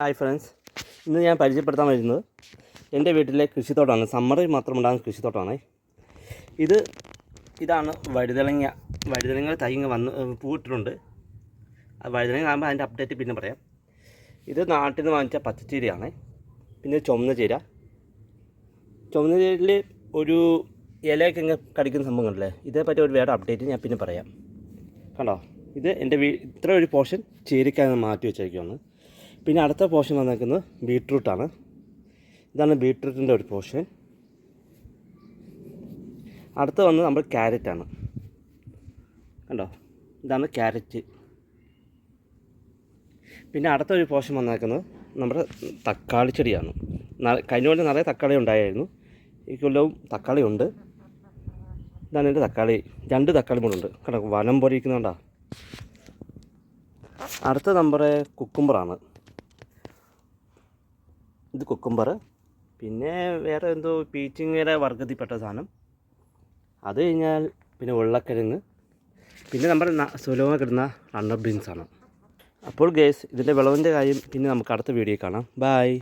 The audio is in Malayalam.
ഹായ് ഫ്രണ്ട്സ് ഇന്ന് ഞാൻ പരിചയപ്പെടുത്താൻ വരുന്നത് എന്റെ വീട്ടിലെ കൃഷിത്തോട്ടമാണ് സമ്മറിൽ മാത്രം ഉണ്ടാകുന്ന കൃഷിത്തോട്ടമാണ് ഇത് ഇതാണ് വഴുതളങ്ങ വഴുതളങ്ങ തൈങ്ങ വന്ന് പൂട്ടിട്ടുണ്ട് ആ വഴുതളങ്ങ ആകുമ്പോൾ അതിന്റെ അപ്ഡേറ്റ് പിന്നെ പറയാം. ഇത് നാട്ടിൽ നിന്ന് വാങ്ങിച്ച പച്ചച്ചീരയാണ്. പിന്നെ ചുമന്ന ചീര. ചുമന്ന ചീരയിൽ ഒരു ഇലയൊക്കെ ഇങ്ങനെ കടിക്കുന്ന സംഭവം കണ്ടില്ലേ? ഇതേപ്പറ്റി ഒരു വേറെ അപ്ഡേറ്റ് ഞാൻ പിന്നെ പറയാം. കണ്ടോ? ഇത് എന്റെ വീ ഇത്ര ഒരു പോർഷൻ ചേരിക്കാൻ മാറ്റി വെച്ചേക്കാണ് പിന്നെ അടുത്ത പോർഷൻ വന്നേക്കുന്നത് ബീട്രൂട്ടാണ് ഇതാണ് ബീട്രൂട്ടിന്റെ ഒരു പോർഷൻ അടുത്ത വന്നത് നമ്മൾ ക്യാരറ്റാണ് കണ്ടോ? ഇതാണ് ക്യാരറ്റ് പിന്നെ അടുത്ത ഒരു പോർഷൻ വന്നേക്കുന്നത് നമ്മുടെ തക്കാളി ചെടിയാണ്. കഴിഞ്ഞ കൊല്ലം നിറയെ തക്കാളി ഉണ്ടായിരുന്നു. ഈ കൊല്ലവും തക്കാളി ഉണ്ട്. ഇതാണ് എന്റെ തക്കാളി. രണ്ട് തക്കാളി മുളുണ്ട് കണ്ടോ? വനം പോലെ ഇരിക്കുന്നുണ്ടോ അടുത്ത നമ്മുടെ കുക്കുംബറാണ് ഇത് കുക്കുംബർ പിന്നെ വേറെ എന്തോ പീച്ചിങ്ങയുടെ വർഗത്തിൽപ്പെട്ട സാധനം. അത് കഴിഞ്ഞാൽ പിന്നെ ഉരുളക്കിഴങ്ങ് പിന്നെ നമ്മുടെ സുലഭമായി കിട്ടുന്ന റണ്ണർ ബീൻസാണ് അപ്പോൾ ഗേസ് ഇതിന്റെ വിളവിന്റെ കാര്യം പിന്നെ നമുക്ക് അടുത്ത വീഡിയോ കാണാം. ബായ്